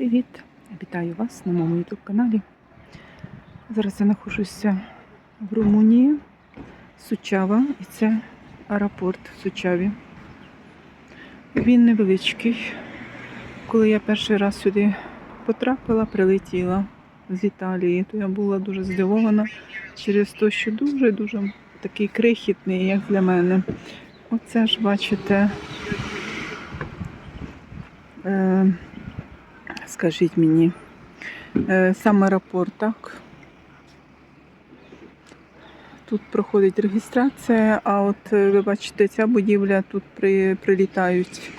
Привіт! Вітаю вас на моєму YouTube каналі. Зараз я знаходжуся в Румунії, Сучава, і це аеропорт в Сучаві. Він невеличкий. Коли я перший раз сюди потрапила, прилетіла з Італії, то я була дуже здивована через те, що дуже-дуже такий крихітний, як для мене. Оце ж бачите. Е, скажіть мені, е, сам аеропорт, так? Тут проходить реєстрація, а от е, ви бачите, ця будівля тут при, прилітають.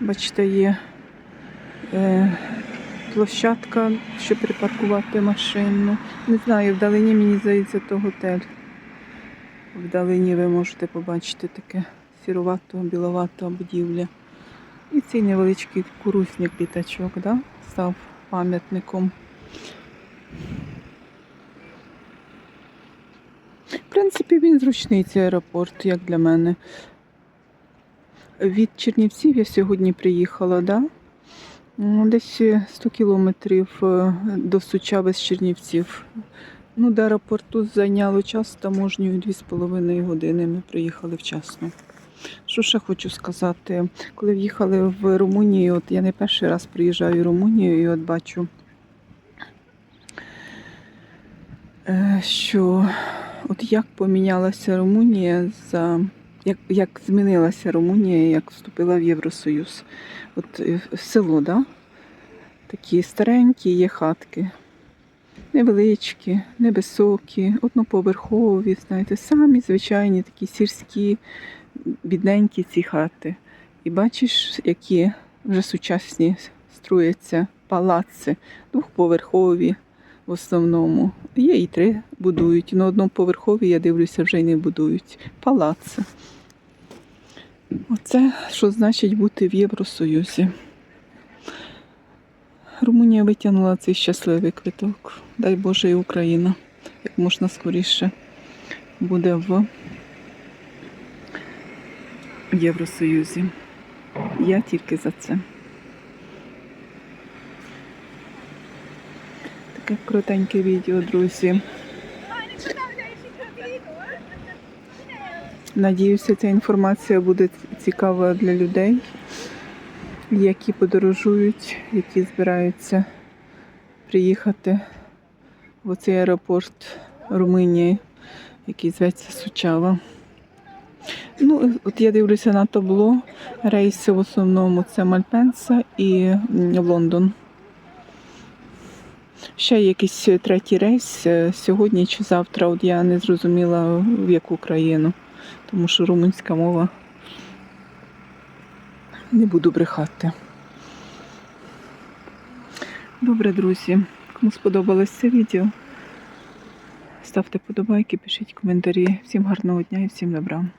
Бачите, є е, площадка, щоб припаркувати машину. Не знаю, вдалині мені здається, то готель. Вдалині ви можете побачити таке сіруватого, біловатого будівля. І цей невеличкий кукурузник літачок, да? став пам'ятником. В принципі, він зручний цей аеропорт, як для мене. Від Чернівців я сьогодні приїхала, да? Ну, десь 100 кілометрів е, до Сучави з Чернівців. Ну, до аеропорту зайняло час таможньою 2,5 години. Ми приїхали вчасно. Що ще хочу сказати? Коли в'їхали в Румунію, от я не перший раз приїжджаю в Румунію і от бачу, е, що от як помінялася Румунія за. Як, як змінилася Румунія, як вступила в Євросоюз. От е, село, да? такі старенькі є хатки, невеличкі, невисокі, одноповерхові, знаєте, самі звичайні такі сільські, бідненькі ці хати. І бачиш, які вже сучасні строяться палаци, двохповерхові в основному. Є і три будують. На одноповерхові, я дивлюся, вже й не будують. Палаци. Оце що значить бути в Євросоюзі. Румунія витягнула цей щасливий квиток. Дай Боже і Україна, як можна скоріше буде в Євросоюзі. Я тільки за це. Таке коротеньке відео, друзі. Надіюся, ця інформація буде цікава для людей, які подорожують, які збираються приїхати в цей аеропорт Румунії, який зветься Сучава. Ну, от я дивлюся на табло. Рейси в основному це Мальпенса і Лондон. Ще якийсь третій рейс е, сьогодні чи завтра. От я не зрозуміла в яку країну, тому що румунська мова не буду брехати. Добре, друзі. Кому сподобалось це відео, ставте подобайки, пишіть коментарі. Всім гарного дня і всім добра.